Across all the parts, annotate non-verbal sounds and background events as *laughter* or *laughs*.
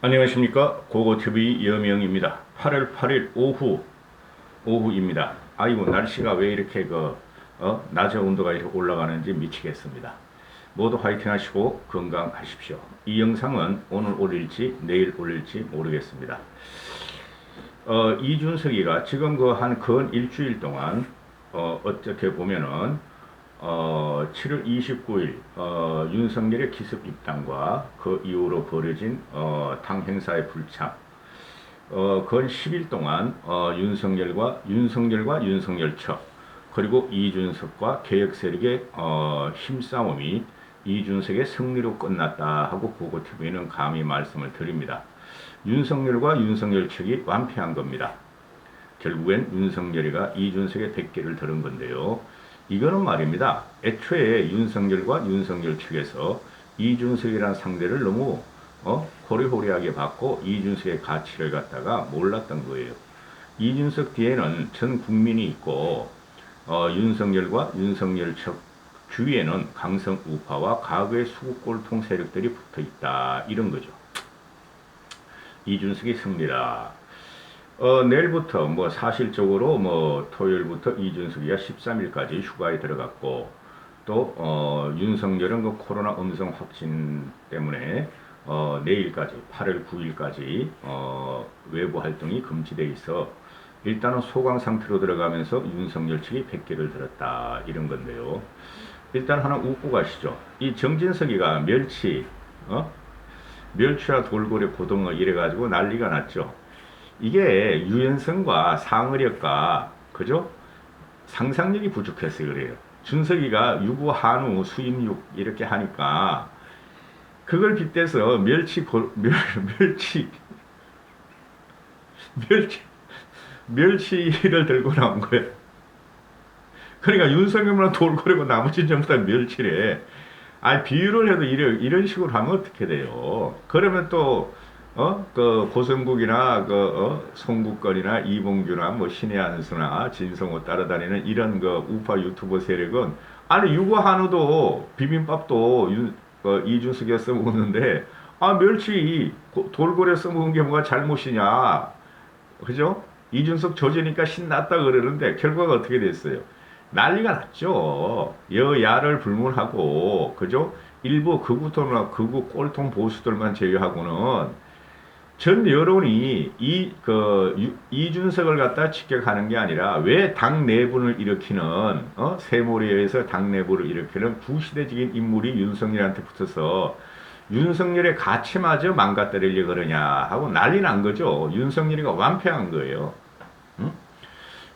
안녕하십니까. 고고TV 여명입니다. 8월 8일 오후 오후입니다. 아이고 날씨가 왜 이렇게 그 어? 낮에 온도가 이렇게 올라가는지 미치겠습니다. 모두 화이팅 하시고 건강하십시오. 이 영상은 오늘 올릴지 내일 올릴지 모르겠습니다. 어, 이준석이가 지금 그 한 근 일주일 동안 어, 어떻게 보면은 어, 7월 29일 어, 윤석열의 기습 입당과 그 이후로 벌어진 어, 당 행사의 불참 어, 건 10일 동안 어, 윤석열과 윤석열과 윤석열 척 그리고 이준석과 개혁 세력의 어, 힘싸움이 이준석의 승리로 끝났다 하고 보고TV는 감히 말씀을 드립니다. 윤석열과 윤석열 측이 완패한 겁니다. 결국엔 윤석열이가 이준석의 백개를 들은 건데요. 이거는 말입니다. 애초에 윤석열과 윤석열 측에서 이준석이라는 상대를 너무 어? 호리호리하게 받고 이준석의 가치를 갖다가 몰랐던 거예요. 이준석 뒤에는 전 국민이 있고 어, 윤석열과 윤석열 측 주위에는 강성 우파와 과거의 수국골통 세력들이 붙어 있다 이런 거죠. 이준석이 승리다. 어, 내일부터 뭐 사실적으로 뭐 토요일부터 이준석이가 13일까지 휴가에 들어갔고 또 어, 윤석열은 그 코로나 음성 확진 때문에 어, 내일까지 8월 9일까지 어, 외부 활동이 금지돼 있어 일단은 소강 상태로 들어가면서 윤석열 측이 100개를 들었다 이런 건데요. 일단 하나 웃고 가시죠. 이 정진석이가 멸치 어? 멸치와 돌고래 고등어 이래가지고 난리가 났죠. 이게 유연성과 상의력과 그죠? 상상력이 부족해서 그래요. 준석이가 유구 한우 수입육 이렇게 하니까 그걸 빗대서 멸치 고, *laughs* 멸, 멸치 멸치 멸치를 들고 나온 거예요. 그러니까 윤석열만 돌고래고 나머지 전부 다 멸치래. 아 비유를 해도 이런 이런 식으로 하면 어떻게 돼요? 그러면 또 어? 그 고성국이나 그 어? 송국건이나 이봉규나 뭐 신의 한수나 진성호 따라다니는 이런 그 우파 유튜버 세력은 아니 유고 한우도 비빔밥도 윤, 어, 이준석이 써먹었는데 아 멸치 고- 돌고래 써먹은 게 뭐가 잘못이냐 그죠? 이준석 조지니까 신났다 그러는데 결과가 어떻게 됐어요? 난리가 났죠. 여야를 불문하고 그죠? 일부 극우 토나 극우 꼴통 보수들만 제외하고는 전 여론이 이, 그, 유- 이준석을 갖다 직격하는 게 아니라 왜 당 내분을 일으키는, 어? 세모리에서 당 내부를 일으키는 구시대적인 인물이 윤석열한테 붙어서 윤석열의 가치마저 망가뜨리려 그러냐 하고 난리 난 거죠. 윤석열이가 완패한 거예요. 응?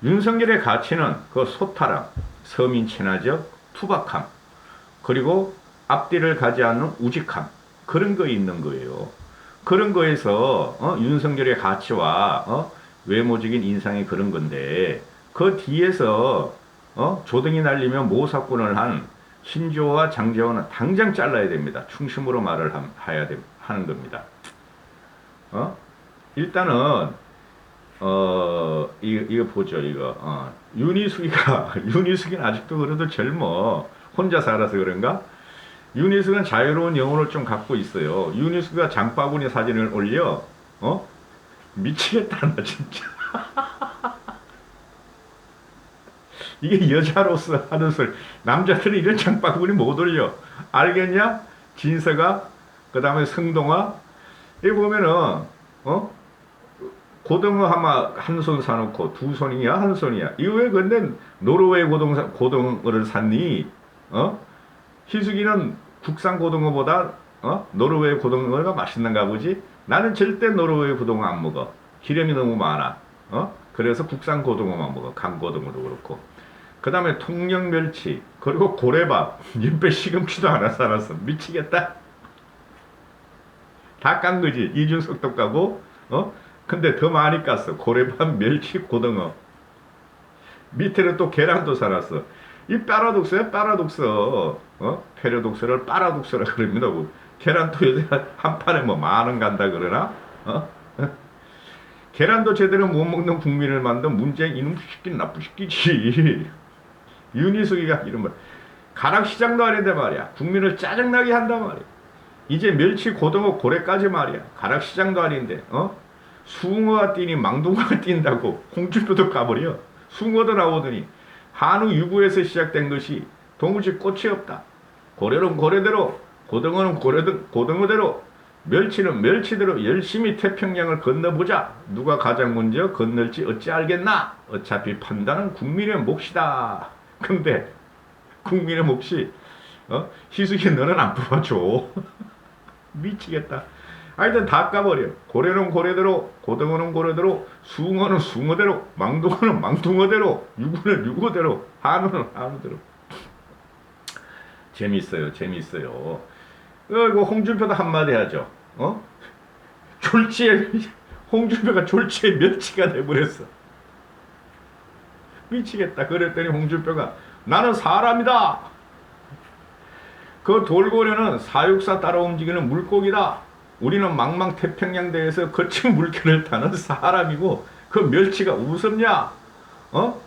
윤석열의 가치는 그 소탈함, 서민 친화적, 투박함, 그리고 앞뒤를 가지 않는 우직함, 그런 거 있는 거예요. 그런 거에서 어, 윤석열의 가치와 어, 외모적인 인상이 그런 건데 그 뒤에서 어, 조등이 날리면 모사꾼을 한 신조와 장재원은 당장 잘라야 됩니다. 충심으로 말을 함- 해야 돼, 하는 겁니다. 어? 일단은 어 이거, 이거 보죠 이거 어, 윤희숙이가 *laughs* 윤희숙이는 아직도 그래도 젊어 혼자 살아서 그런가 윤희숙은 자유로운 영혼을 좀 갖고 있어요. 윤희숙이가 장바구니 사진을 올려, 어? 미치겠다, 나 진짜. *laughs* 이게 여자로서 하는 소리. 남자들은 이런 장바구니 못 올려. 알겠냐? 진서가, 그 다음에 성동아. 이 보면은, 어? 고등어 하마 한 손 사놓고 두 손이야? 한 손이야? 이거 왜 근데 노르웨이 고등, 고등어를 샀니? 어? 희숙이는 국산 고등어보다 어? 노르웨이 고등어가 맛있는가 보지? 나는 절대 노르웨이 고등어 안 먹어. 기름이 너무 많아. 어? 그래서 국산 고등어만 먹어. 강고등어도 그렇고. 그 다음에 통영 멸치, 그리고 고래밥. *laughs* 옆에 시금치도 하나 살았어. 미치겠다. 다 깐 거지. 이준석도 까고, 어? 근데 더 많이 깠어. 고래밥, 멸치, 고등어. 밑에는 또 계란도 살았어. 이 파라독스야, 파라독스. 어? 페라독스를 파라독스라 그럽니다. 뭐. 계란도 요새 한 판에 뭐 만 원 간다 그러나? 어? 계란도 제대로 못 먹는 국민을 만든 문재인 이놈 시킨 나쁜 시키지. *laughs* 윤희숙이가 이런 말. 가락시장도 아닌데 말이야. 국민을 짜증나게 한단 말이야. 이제 멸치, 고등어, 고래까지 말이야. 가락시장도 아닌데, 어? 숭어가 뛰니 망둥어가 뛴다고 홍준표도 까버려. 숭어도 나오더니 한우 유구에서 시작된 것이 도무지 꽃이 없다. 고래는 고래대로, 고등어는 고래등, 고등어대로, 멸치는 멸치대로 열심히 태평양을 건너보자. 누가 가장 먼저 건널지 어찌 알겠나? 어차피 판단은 국민의 몫이다. *laughs* 근데 국민의 몫이 어? 희숙이 너는 안 뽑아줘. *laughs* 미치겠다. 하여튼 다 까버려. 고래는 고래대로, 고등어는 고래대로, 숭어는 숭어대로, 망둥어는 망둥어대로, 유구는 유구대로, 한우는 한우대로. 재밌어요, 재밌어요. 어, 이거 홍준표도 한마디 하죠. 어? 졸지에, 홍준표가 졸지에 멸치가 돼버렸어. 미치겠다. 그랬더니 홍준표가 나는 사람이다. 그 돌고래는 사육사 따라 움직이는 물고기다. 우리는 망망 태평양대에서 거친 물결을 타는 사람이고 그 멸치가 우습냐? 어?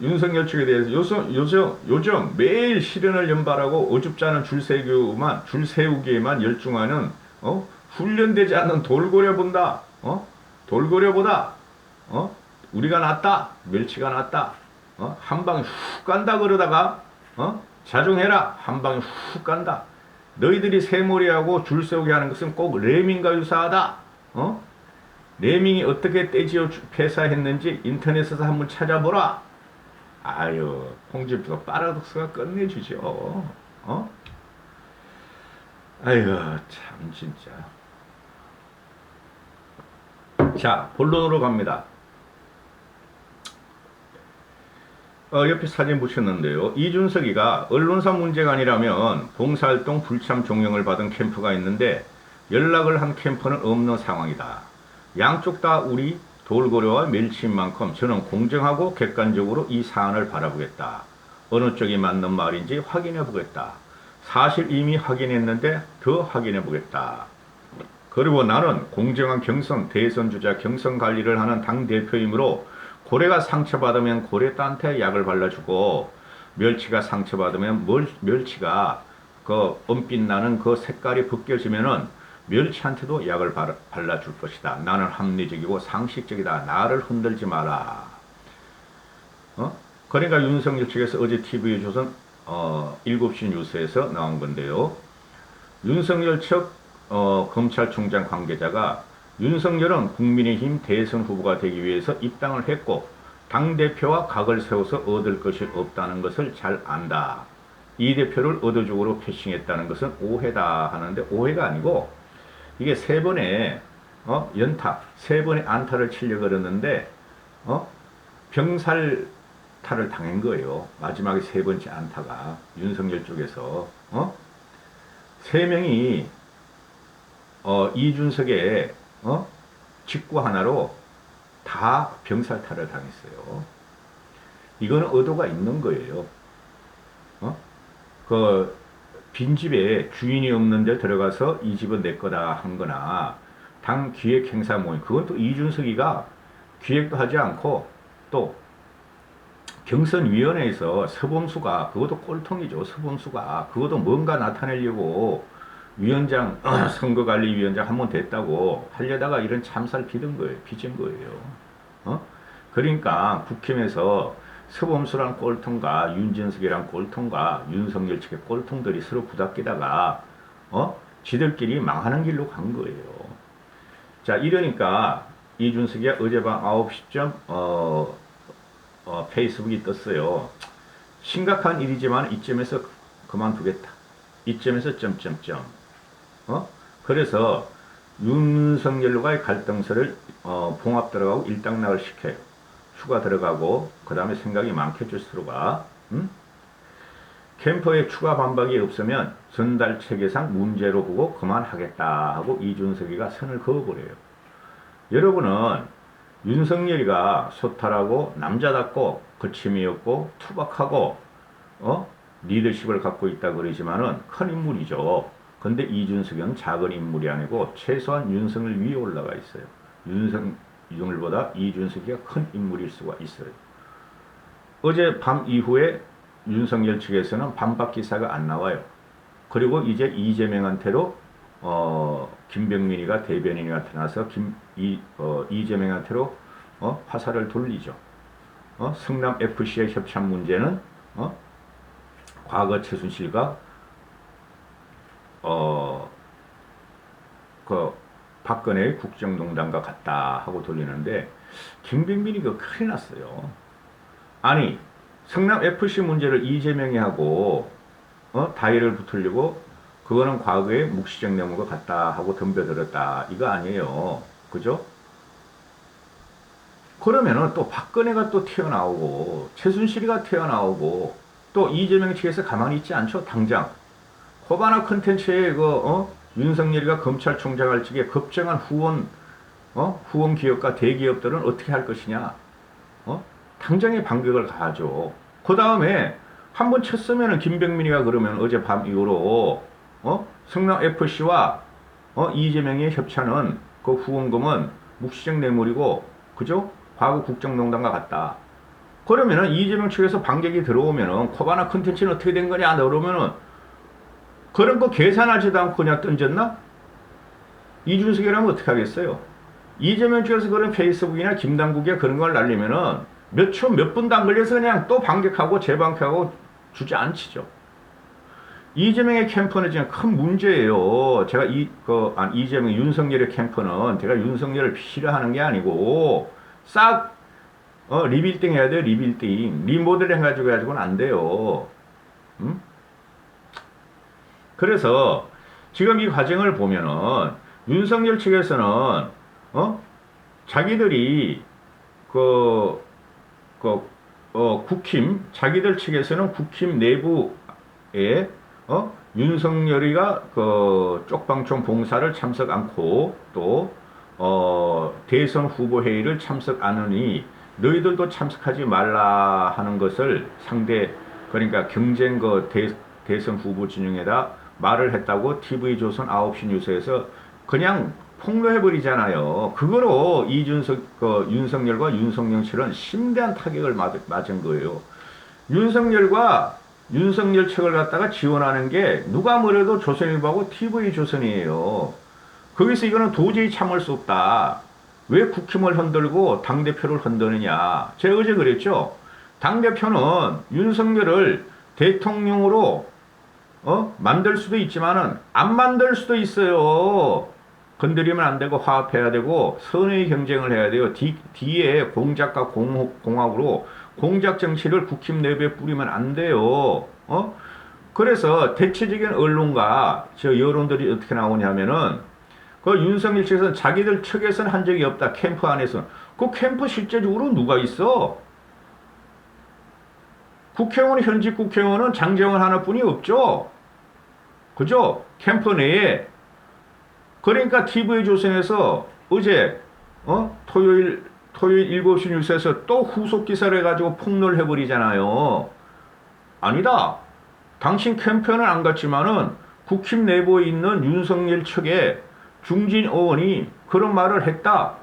윤석열 측에 대해서 요즘, 요즘, 요즘 매일 실현을 연발하고 어줍잖은 줄 세우기만 줄 세우기에만 열중하는 어? 훈련되지 않는 돌고래 본다. 어? 돌고래보다 어? 우리가 낫다. 멸치가 낫다. 어? 한 방에 훅 간다 그러다가 어? 자중해라. 한 방에 훅 간다. 너희들이 새머리하고 줄 세우게 하는 것은 꼭 레밍과 유사하다. 어? 레밍이 어떻게 떼지어 주- 폐사했는지 인터넷에서 한번 찾아보라. 아유, 홍준표가 파라독스가 끝내주죠. 어? 아유, 참 진짜. 자, 본론으로 갑니다. 어, 옆에 사진 붙였는데요. 이준석이가 언론사 문제가 아니라면 봉사활동 불참 종용을 받은 캠프가 있는데 연락을 한 캠프는 없는 상황이다. 양쪽 다 우리 돌고래와 멸치인 만큼 저는 공정하고 객관적으로 이 사안을 바라보겠다. 어느 쪽이 맞는 말인지 확인해 보겠다. 사실 이미 확인했는데 더 확인해 보겠다. 그리고 나는 공정한 경선, 대선 주자 경선 관리를 하는 당 대표이므로 고래가 상처받으면 고래딴테 약을 발라주고 멸치가 상처받으면 멸, 멸치가 그 은빛 나는 그 색깔이 벗겨지면은 멸치한테도 약을 발- 발라줄 것이다. 나는 합리적이고 상식적이다. 나를 흔들지 마라. 어? 그러니까 윤석열 측에서 어제 TV 조선 어, 7시 뉴스에서 나온 건데요. 윤석열 측 어, 검찰총장 관계자가 윤석열은 국민의힘 대선 후보가 되기 위해서 입당을 했고 당대표와 각을 세워서 얻을 것이 없다는 것을 잘 안다. 이 대표를 의도적으로 패싱했다는 것은 오해다 하는데 오해가 아니고 이게 세 번의 어? 연타, 세 번의 안타를 치려 그러는데 어? 병살타를 당한 거예요. 마지막에 세 번째 안타가 윤석열 쪽에서 어? 세 명이 어, 이준석의 어? 직구 하나로 다 병살타를 당했어요. 이거는 의도가 있는 거예요. 어? 그 빈집에 주인이 없는데 들어가서 이 집은 내 거다 한 거나 당 기획 행사 모임 그건 또 이준석이가 기획도 하지 않고 또 경선위원회에서 서범수가 그것도 꼴통이죠 서범수가 그것도 뭔가 나타내려고 위원장 *clears throat* 선거관리위원장 한 번 됐다고 하려다가 이런 참사를 빚은 거예요 빚은 거예요 어? 그러니까 국힘에서 서범수란 꼴통과 윤진석이란 꼴통과 윤석열 측의 꼴통들이 서로 부닥기다가 어? 지들끼리 망하는 길로 간 거예요. 자 이러니까 이준석이 어젯밤 9시쯤 어, 어, 페이스북이 떴어요. 심각한 일이지만 이쯤에서 그만두겠다. 이쯤에서 점점점. 어? 그래서 윤석열과의 갈등설을 어, 봉합 들어가고 일당락을 시켜요. 휴가 들어가고 그 다음에 생각이 많겠죠 서로가 응? 캠퍼에 추가 반박이 없으면 전달 체계상 문제로 보고 그만하겠다 하고 이준석이가 선을 그어버려요 여러분은 윤석열이가 소탈하고 남자답고 거침이 없고 투박하고 어? 리더십을 갖고 있다 그러지만은 큰 인물이죠 근데 이준석은 작은 인물이 아니고 최소한 윤석열 위에 올라가 있어요 윤석 이준을보다 이준석이가 큰 인물일 수가 있어요. 어제 밤 이후에 윤석열 측에서는 반박 기사가 안 나와요. 그리고 이제 이재명한테로 어, 김병민이가 대변인이 나타나서 김, 이, 어, 이재명한테로 어, 화살을 돌리죠. 어, 성남 FC의 협찬 문제는 어, 과거 최순실과 어, 그 박근혜의 국정농단과 같다 하고 돌리는데 김병민이 그 큰일 났어요. 아니 성남 FC 문제를 이재명이 하고 어, 다이를 붙으려고 그거는 과거의 묵시적 내용과 같다 하고 덤벼들었다 이거 아니에요. 그죠? 그러면은 또 박근혜가 또 튀어나오고 최순실이가 튀어나오고 또 이재명 측에서 가만히 있지 않죠. 당장 코바나 컨텐츠에 그 어? 윤석열이가 검찰총장 할 적에 급정한 후원 어? 후원 기업과 대기업들은 어떻게 할 것이냐? 어? 당장의 반격을 가하죠. 그 다음에 한 번 쳤으면은 김병민이가 그러면 어젯밤 이후로 어? 성남 FC와 어? 이재명의 협찬은 그 후원금은 묵시적 뇌물이고 그죠? 과거 국정농단과 같다. 그러면은 이재명 측에서 반격이 들어오면은 코바나 컨텐츠는 어떻게 된 거냐? 그러면은 그런 거 계산하지도 않고 그냥 던졌나? 이준석이라면 어떻게 하겠어요? 이재명 쪽에서 그런 페이스북이나 김당국에 그런 걸 날리면은 몇 초, 몇 분도 안 걸려서 그냥 또 반격하고 재반격하고 주저앉히죠. 이재명의 캠프는 지금 큰 문제예요. 제가 이, 그, 아, 이재명, 윤석열의 캠프는 제가 윤석열을 싫어하는 게 아니고 싹, 어, 리빌딩 해야 돼요, 리빌딩. 리모델 해가지고 해가지고는 안 돼요. 음? 그래서 지금 이 과정을 보면은 윤석열 측에서는 어? 자기들이 그, 그 어, 국힘 자기들 측에서는 국힘 내부에 어? 윤석열이가 그 쪽방촌 봉사를 참석 않고 또 어, 대선 후보 회의를 참석 안 하니 너희들도 참석하지 말라 하는 것을 상대 그러니까 경쟁 그 대, 대선 후보 진영에다 말을 했다고 TV조선 9시 뉴스에서 그냥 폭로해버리잖아요. 그거로 이준석, 그 윤석열과 윤석열 측은 심대한 타격을 맞, 맞은 거예요. 윤석열과 윤석열 측을 갖다가 지원하는 게 누가 뭐래도 조선일보하고 TV조선이에요. 거기서 이거는 도저히 참을 수 없다. 왜 국힘을 흔들고 당대표를 흔드느냐. 제가 어제 그랬죠. 당대표는 윤석열을 대통령으로 어? 만들 수도 있지만은 안 만들 수도 있어요. 건드리면 안 되고 화합해야 되고 선의 경쟁을 해야 돼요. 뒤, 뒤에 공작과 공, 공학으로 공작 정치를 국힘 내부에 뿌리면 안 돼요. 어? 그래서 대체적인 언론과 저 여론들이 어떻게 나오냐면은 그 윤석열 측에서는 자기들 측에서는 한 적이 없다. 캠프 안에서. 그 캠프 실제적으로 누가 있어? 국회의원, 현직 국회의원은 장재원 하나뿐이 없죠. 그죠? 캠프 내에. 그러니까 TV조선에서 어제, 어? 토요일, 토요일 7시 뉴스에서 또 후속 기사를 해가지고 폭로를 해버리잖아요. 아니다. 당신 캠프는 안 갔지만은 국힘 내부에 있는 윤석열 측에 중진 의원이 그런 말을 했다.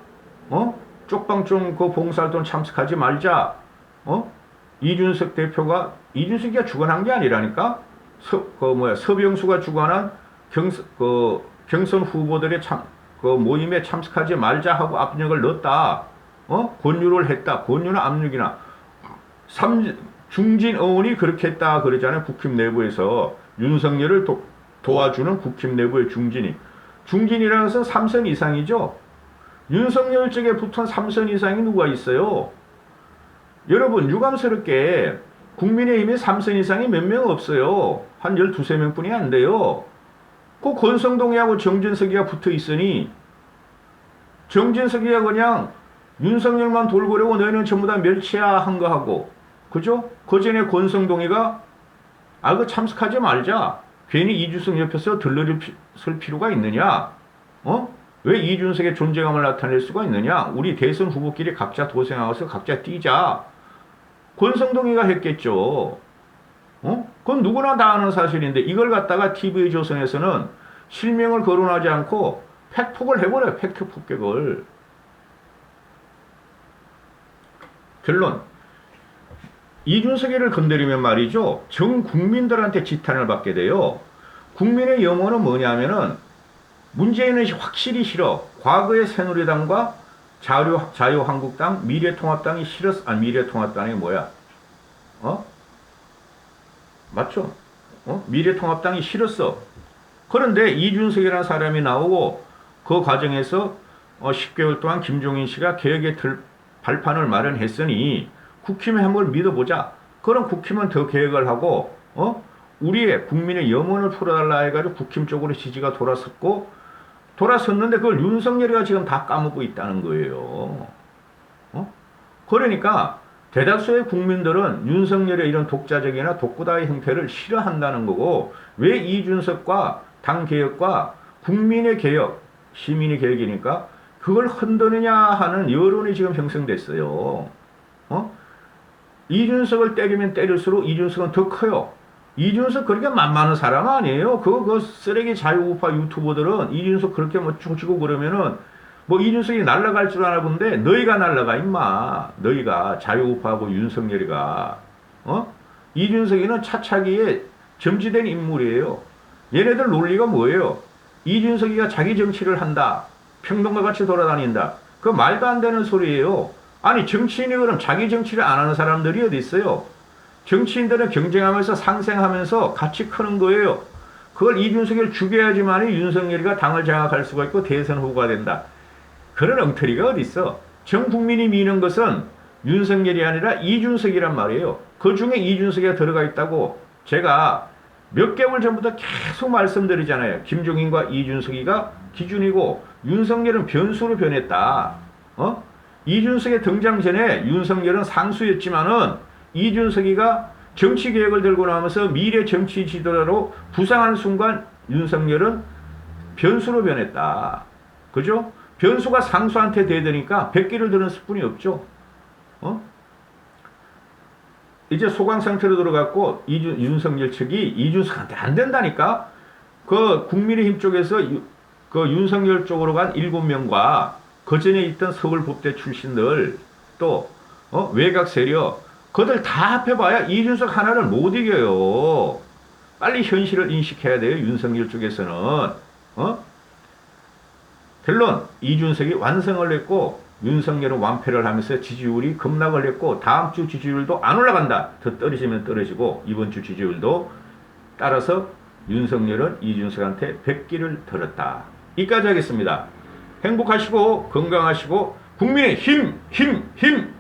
어? 쪽방촌 그 봉사활동 참석하지 말자. 어? 이준석 대표가 이준석이가 주관한 게 아니라니까. 서, 그 뭐야 서병수가 주관한 경선 그 경선 후보들의 참 그 모임에 참석하지 말자 하고 압력을 넣었다. 어? 권유를 했다. 권유나 압력이나 삼 중진 의원이 그렇게 했다 그러잖아요. 국힘 내부에서 윤석열을 도, 도와주는 국힘 내부의 중진이. 중진이라는 것은 3선 이상이죠. 윤석열 쪽에 붙은 3선 이상이 누가 있어요? 여러분 유감스럽게 국민의힘에 3선 이상이 몇 명 없어요. 한 12, 3명 뿐이 안 돼요. 그 권성동이하고 정진석이가 붙어 있으니 정진석이가 그냥 윤석열만 돌고려고 너희는 전부 다 멸치야 한 거 하고 그죠? 그 전에 권성동이가 아 그 참석하지 말자. 괜히 이준석 옆에서 들러리 설 필요가 있느냐? 어? 왜 이준석의 존재감을 나타낼 수가 있느냐? 우리 대선 후보끼리 각자 도생하고서 각자 뛰자. 권성동이가 했겠죠. 어? 그건 누구나 다 아는 사실인데 이걸 갖다가 TV조선에서는 실명을 거론하지 않고 팩폭을 해버려요. 팩트 폭격을. 결론. 이준석이를 건드리면 말이죠. 전 국민들한테 지탄을 받게 돼요. 국민의 염원은 뭐냐면은 문재인은 확실히 싫어. 과거의 새누리당과 자유, 자유한국당, 미래통합당이 싫었, 아, 미래통합당이 뭐야? 어? 맞죠? 어? 미래통합당이 싫었어. 그런데 이준석이라는 사람이 나오고 그 과정에서 어, 10개월 동안 김종인 씨가 개혁의 들, 발판을 마련했으니 국힘의 한번 믿어보자. 그럼 국힘은 더 개혁을 하고 어? 우리의 국민의 염원을 풀어달라 해가지고 국힘 쪽으로 지지가 돌아섰고 돌아섰는데 그걸 윤석열이가 지금 다 까먹고 있다는 거예요. 어? 그러니까 대다수의 국민들은 윤석열의 이런 독자적이나 독구다의 형태를 싫어한다는 거고 왜 이준석과 당 개혁과 국민의 개혁, 시민의 개혁이니까 그걸 흔드느냐 하는 여론이 지금 형성됐어요. 어? 이준석을 때리면 때릴수록 이준석은 더 커요. 이준석 그렇게 만만한 사람 아니에요. 그, 그 쓰레기 자유우파 유튜버들은 이준석 그렇게 뭐 죽치고 그러면은 뭐 이준석이 날아갈 줄 아나 본데 너희가 날아가 임마. 너희가 자유우파하고 윤석열이가 어? 이준석이는 차차기에 점지된 인물이에요. 얘네들 논리가 뭐예요? 이준석이가 자기 정치를 한다. 평동과 같이 돌아다닌다. 그 말도 안 되는 소리예요. 아니 정치인이 그럼 자기 정치를 안 하는 사람들이 어디 있어요? 정치인들은 경쟁하면서 상생하면서 같이 크는 거예요. 그걸 이준석이를 죽여야지만이 윤석열이가 당을 장악할 수가 있고 대선 후보가 된다. 그런 엉터리가 어디 있어? 전 국민이 미는 것은 윤석열이 아니라 이준석이란 말이에요. 그 중에 이준석이 들어가 있다고 제가 몇 개월 전부터 계속 말씀드리잖아요. 김종인과 이준석이가 기준이고 윤석열은 변수로 변했다. 어? 이준석의 등장 전에 윤석열은 상수였지만은 이준석이가 정치 개혁을 들고 나오면서 미래 정치 지도자로 부상한 순간 윤석열은 변수로 변했다. 그죠? 변수가 상수한테 대드니까 백기를 드는 스푼이 없죠. 어? 이제 소강 상태로 들어갔고 이준, 윤석열 측이 이준석한테 안 된다니까. 그 국민의힘 쪽에서 유, 그 윤석열 쪽으로 간 일곱 명과 그 전에 있던 서울법대 출신들 또 어? 외곽 세력 그들 다 합해봐야 이준석 하나를 못 이겨요. 빨리 현실을 인식해야 돼요. 윤석열 쪽에서는 어? 결론 이준석이 완성을 했고 윤석열은 완패를 하면서 지지율이 급락을 했고 다음 주 지지율도 안 올라간다. 더 떨어지면 떨어지고 이번 주 지지율도 따라서 윤석열은 이준석한테 백기를 들었다. 이까지 하겠습니다. 행복하시고 건강하시고 국민의 힘, 힘, 힘